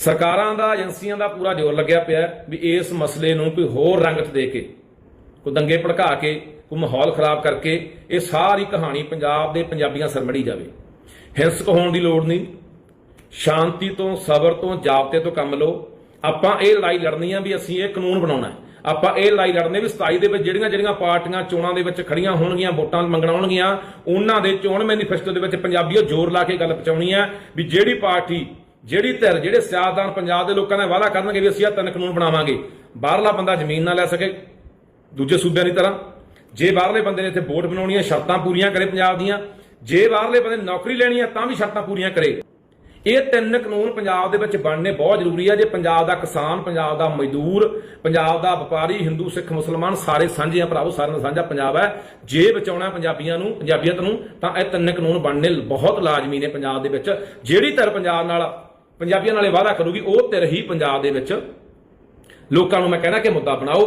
ਸਰਕਾਰਾਂ ਦਾ, ਏਜੰਸੀਆਂ ਦਾ ਪੂਰਾ ਜ਼ੋਰ ਲੱਗਿਆ ਪਿਆ ਵੀ ਇਸ ਮਸਲੇ ਨੂੰ ਕੋਈ ਹੋਰ ਰੰਗਤ ਦੇ ਕੇ, ਕੋਈ ਦੰਗੇ ਭੜਕਾ ਕੇ, ਕੋਈ ਮਾਹੌਲ ਖਰਾਬ ਕਰਕੇ ਇਹ ਸਾਰੀ ਕਹਾਣੀ ਪੰਜਾਬ ਦੇ ਪੰਜਾਬੀਆਂ ਸਰਮੜੀ ਜਾਵੇ। ਹਿੰਸਕ ਹੋਣ ਦੀ ਲੋੜ ਨਹੀਂ। ਸ਼ਾਂਤੀ ਤੋਂ, ਸਬਰ ਤੋਂ, ਜਾਬਤੇ ਤੋਂ ਕੰਮ ਲਓ। ਆਪਾਂ ਇਹ ਲੜਾਈ ਲੜਨੀ ਆ ਵੀ ਅਸੀਂ ਇਹ ਕਾਨੂੰਨ ਬਣਾਉਣਾ ਆਪਾਂ ਇਹ ਲੜਾਈ ਲੜਨੇ ਵੀ 27 ਦੇ ਵਿੱਚ ਜਿਹੜੀਆਂ ਜਿਹੜੀਆਂ ਪਾਰਟੀਆਂ ਚੋਣਾਂ ਦੇ ਵਿੱਚ ਖੜੀਆਂ ਹੋਣਗੀਆਂ, ਵੋਟਾਂ ਮੰਗਣਾ ਹੋਣਗੀਆਂ ਉਹਨਾਂ ਦੇ ਚੋਣ ਮੈਨੀਫੈਸਟੋ ਦੇ ਵਿੱਚ ਪੰਜਾਬੀਓ ਜ਼ੋਰ ਲਾ ਕੇ ਗੱਲ ਪਹੁੰਚਾਉਣੀ ਹੈ ਵੀ ਜਿਹੜੀ ਪਾਰਟੀ ਜਿਹੜੀ ਧਿਰ, ਜਿਹੜੇ ਸਿਆਸਤਦਾਨ ਪੰਜਾਬ ਦੇ ਲੋਕਾਂ ਦਾ ਵਾਅਦਾ ਕਰਨਗੇ ਵੀ ਅਸੀਂ ਇਹ ਤਿੰਨ ਕਾਨੂੰਨ ਬਣਾਵਾਂਗੇ। ਬਾਹਰਲਾ ਬੰਦਾ ਜ਼ਮੀਨ ਨਾ ਲੈ ਸਕੇ, ਦੂਜੇ ਸੂਬਿਆਂ ਦੀ ਤਰ੍ਹਾਂ। ਜੇ ਬਾਹਰਲੇ ਬੰਦੇ ਨੇ ਇੱਥੇ ਵੋਟ ਬਣਾਉਣੀ ਹੈ ਸ਼ਰਤਾਂ ਪੂਰੀਆਂ ਕਰੇ ਪੰਜਾਬ ਦੀਆਂ। ਜੇ ਬਾਹਰਲੇ ਬੰਦੇ ਨੌਕਰੀ ਲੈਣੀ ਹੈ ਤਾਂ ਵੀ ਸ਼ਰਤਾਂ ਪੂਰੀਆਂ ਕਰੇ। ਇਹ ਤਿੰਨ ਕਾਨੂੰਨ ਪੰਜਾਬ ਦੇ ਵਿੱਚ ਬਣਨੇ ਬਹੁਤ ਜ਼ਰੂਰੀ ਹੈ ਜੇ ਪੰਜਾਬ ਦਾ ਕਿਸਾਨ, ਪੰਜਾਬ ਦਾ ਮਜ਼ਦੂਰ, ਪੰਜਾਬ ਦਾ ਵਪਾਰੀ, ਹਿੰਦੂ, ਸਿੱਖ, ਮੁਸਲਮਾਨ, ਸਾਰੇ ਸਾਂਝੇ ਆ ਭਰਾਵੋ, ਸਾਰਿਆਂ ਦਾ ਸਾਂਝਾ ਪੰਜਾਬ ਹੈ। ਜੇ ਬਚਾਉਣਾ ਪੰਜਾਬੀਆਂ ਨੂੰ, ਪੰਜਾਬੀਅਤ ਨੂੰ, ਤਾਂ ਇਹ ਤਿੰਨ ਕਾਨੂੰਨ ਬਣਨੇ ਬਹੁਤ ਲਾਜ਼ਮੀ ਨੇ ਪੰਜਾਬ ਦੇ ਵਿੱਚ। ਜਿਹੜੀ ਧਿਰ ਪੰਜਾਬ ਨਾਲ ਪੰਜਾਬੀਆਂ ਨਾਲੇ ਵਾਅਦਾ ਕਰੂਗੀ, ਉਹ ਧਿਰ ਹੀ ਪੰਜਾਬ ਦੇ ਵਿੱਚ। ਲੋਕਾਂ ਨੂੰ ਮੈਂ ਕਹਿਣਾ ਕਿ ਮੁੱਦਾ ਬਣਾਓ।